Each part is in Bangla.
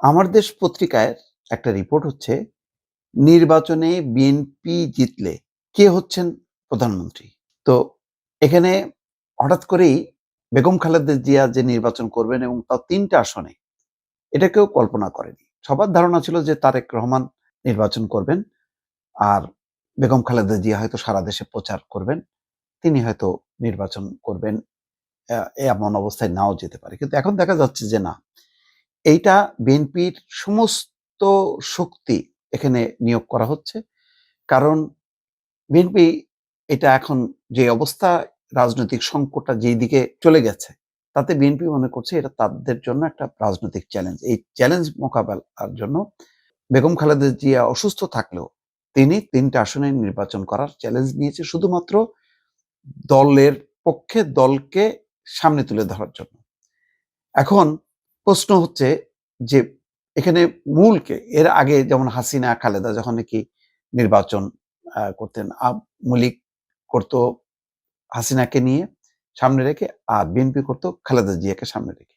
আমার দেশ পত্রিকায় একটা রিপোর্ট হচ্ছে, নির্বাচনে বিএনপি জিতলে কে হচ্ছেন প্রধানমন্ত্রী? তো এখানে হঠাৎ করেই বেগম খালেদা জিয়া যে নির্বাচন করবেন এবং তার তিনটা আসনে, এটা কেউ কল্পনা করেনি। সবার ধারণা ছিল যে তারেক রহমান নির্বাচন করবেন আর বেগম খালেদা জিয়া হয়তো সারা দেশে প্রচার করবেন, তিনি হয়তো নির্বাচন করবেন এমন অবস্থায় নাও যেতে পারে। কিন্তু এখন দেখা যাচ্ছে যে না এইটা বিএনপির সমস্ত শক্তি এখানে নিয়োগ করা হচ্ছে। কারণ বিএনপি এটা এখন যে অবস্থা, রাজনৈতিক সংকটটা যেই দিকে চলে গেছে, তাতে বিএনপি মনে করছে এটা তাদের জন্য একটা রাজনৈতিক চ্যালেঞ্জ এই চ্যালেঞ্জ মোকাবেলার জন্য বেগম খালেদা জিয়া অসুস্থ থাকলেও তিনি তিনটা আসনে নির্বাচন করার চ্যালেঞ্জ নিয়েছে শুধুমাত্র দলের পক্ষে দলকে সামনে তুলে ধরার জন্য। এখন প্রশ্ন হচ্ছে যে, এখানে মূলকে, এর আগে যেমন হাসিনা, খালেদা যখন নাকি নির্বাচন করতেন মলিক করতো হাসিনাকে নিয়ে সামনে রেখে, আর বিএনপি করতো খালেদা জিয়াকে সামনে রেখে।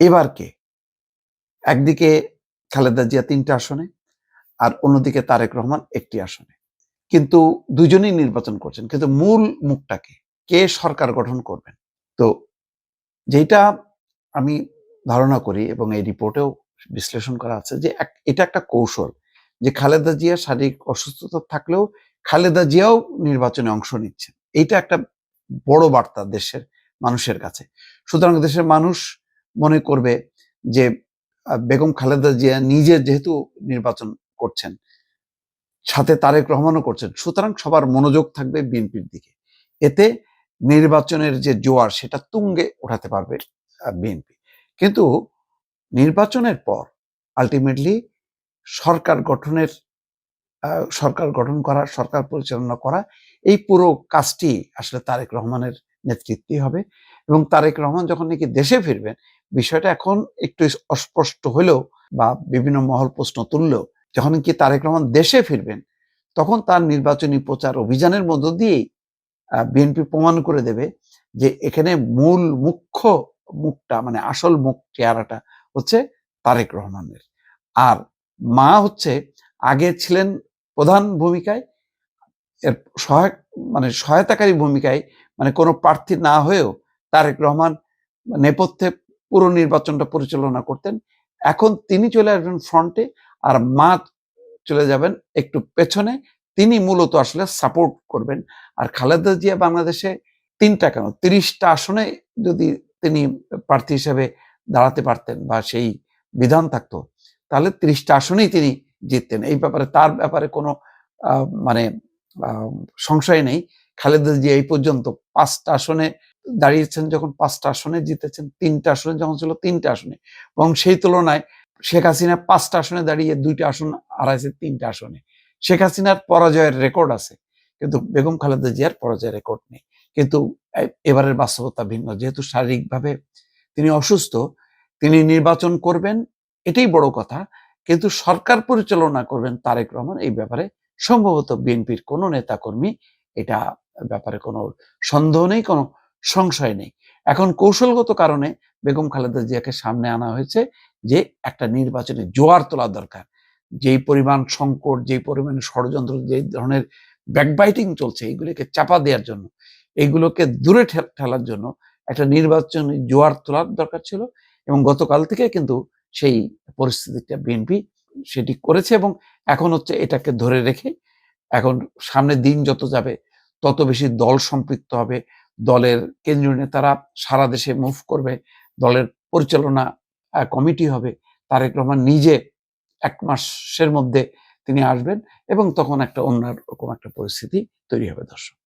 এবার কে? একদিকে খালেদা জিয়া তিনটা আসনে, আর অন্যদিকে তারেক রহমান একটি আসনে। কিন্তু দুজনেই নির্বাচন করছেন, কিন্তু মূল মুখটাকে কে? সরকার গঠন করবেন? তো যেটা আমি ধারণা করি এবং এই রিপোর্টেও বিশ্লেষণ করা আছে যে এটা একটা কৌশল যে খালেদা জিয়া শারীরিক অসুস্থতা থাকলেও খালেদা জিয়াও নির্বাচনে অংশ নিচ্ছেন। এইটা একটা বড় বার্তা দেশের মানুষের কাছে। সুতরাং দেশের মানুষ মনে করবে যে বেগম খালেদা জিয়া নিজে যেহেতু নির্বাচন করছেন, সাথে তারেক রহমানও করছেন, সুতরাং সবার মনোযোগ থাকবে বিএনপির দিকে। এতে নির্বাচনের যে জোয়ার সেটা তুঙ্গে ওঠাতে পারবে বিএনপি। কিন্তু নির্বাচনের পর আলটিমেটলি সরকার গঠনের সরকার গঠন করা, সরকার পরিচালনা করা, এই পুরো কাজটি আসলে তারেক রহমানের নেতৃত্বেই হবে। এবং তারেক রহমান যখন নাকি দেশে ফিরবেন, বিষয়টা এখন একটু অস্পষ্ট হলেও বা বিভিন্ন মহল প্রশ্ন তুললেও, যখন কি তারেক রহমান দেশে ফিরবেন, তখন তার নির্বাচনী প্রচার অভিযানের মধ্য দিয়েই বিএনপি প্রমাণ করে দেবে যে এখানে মূল মুখ্য মুখটা মানে আসল মুখ চেহারাটা হচ্ছে তারেক রহমানের। আর মা হচ্ছে আগে ছিলেন প্রধান ভূমিকায়, এর সহায়ক মানে সহায়তাকারী ভূমিকায় মানে কোনো প্রার্থী না হয়েও তারেক রহমান নেপথ্যে পুরো নির্বাচনটা পরিচালনা করতেন। এখন তিনি চলে আসবেন ফ্রন্টে আর মা চলে যাবেন একটু পেছনে। তিনি মূলত আসলে সাপোর্ট করবেন। আর খালেদা জিয়া বাংলাদেশে তিনটা কেন? তিরিশটা আসনে যদি তিনি প্রার্থী হিসেবে দাঁড়াতে পারতেন বা সেই বিধান থাকতো, তাহলে তিরিশটা আসনেই তিনি জিততেন। এই ব্যাপারে, তার ব্যাপারে কোনো মানে সংশয় নেই। খালেদা জিয়া এই পর্যন্ত পাঁচটা আসনে দাঁড়িয়েছেন, যখন পাঁচটা আসনে জিতেছেন, তিনটা আসনে যখন ছিল, তিনটা আসনে। এবং সেই তুলনায় শেখ হাসিনা পাঁচটা আসনে দাঁড়িয়ে দুইটা আসন হারাইছে, তিনটা আসনে। শেখ হাসিনার পরাজয়ের রেকর্ড আছে, কিন্তু বেগম খালেদা জিয়ার পরাজয়ের রেকর্ড নেই। কিন্তু এবারের বাস্তবতা ভিন্ন। যেহেতু শারীরিকভাবে তিনি অসুস্থ, তিনি নির্বাচন করবেন, এটাই বড় কথা। কিন্তু সরকার পরিচালনা করবেন তারেক রহমান, এই ব্যাপারে সম্ভবত বিএনপির কোনো নেতাকর্মী এটা ব্যাপারে কোনো সন্দেহ নেই, কোনো সংশয় নেই। এখন কৌশলগত কারণে বেগম খালেদা জিয়াকে সামনে আনা হয়েছে যে একটা নির্বাচনে জোয়ার তোলা দরকার। যেই পরিমাণ সংকট, যেই পরিমাণ ষড়যন্ত্র, যেই ধরনের ব্যাকবাইটিং চলছে, এইগুলিকে চাপা দেওয়ার জন্য। এইগুলোকে দূরে ঠেলার জন্য একটা নির্বাচনী জোয়ার তোলার দরকার ছিল এবং গতকাল থেকে কিন্তু সেই পরিস্থিতিটা বিএনপি সেটি করেছে এবং এখন হচ্ছে এটাকে ধরে রেখে এখন সামনে দিন যত যাবে তত বেশি দল সম্পৃক্ত হবে। দলের কেন্দ্রীয় নেতারা সারা দেশে মুভ করবে। দলের পরিচালনা কমিটি হবে। তারেক রহমান নিজে এক মাসের মধ্যে তিনি আসবেন এবং তখন একটা অন্যরকম একটা পরিস্থিতি তৈরি হবে দর্শক।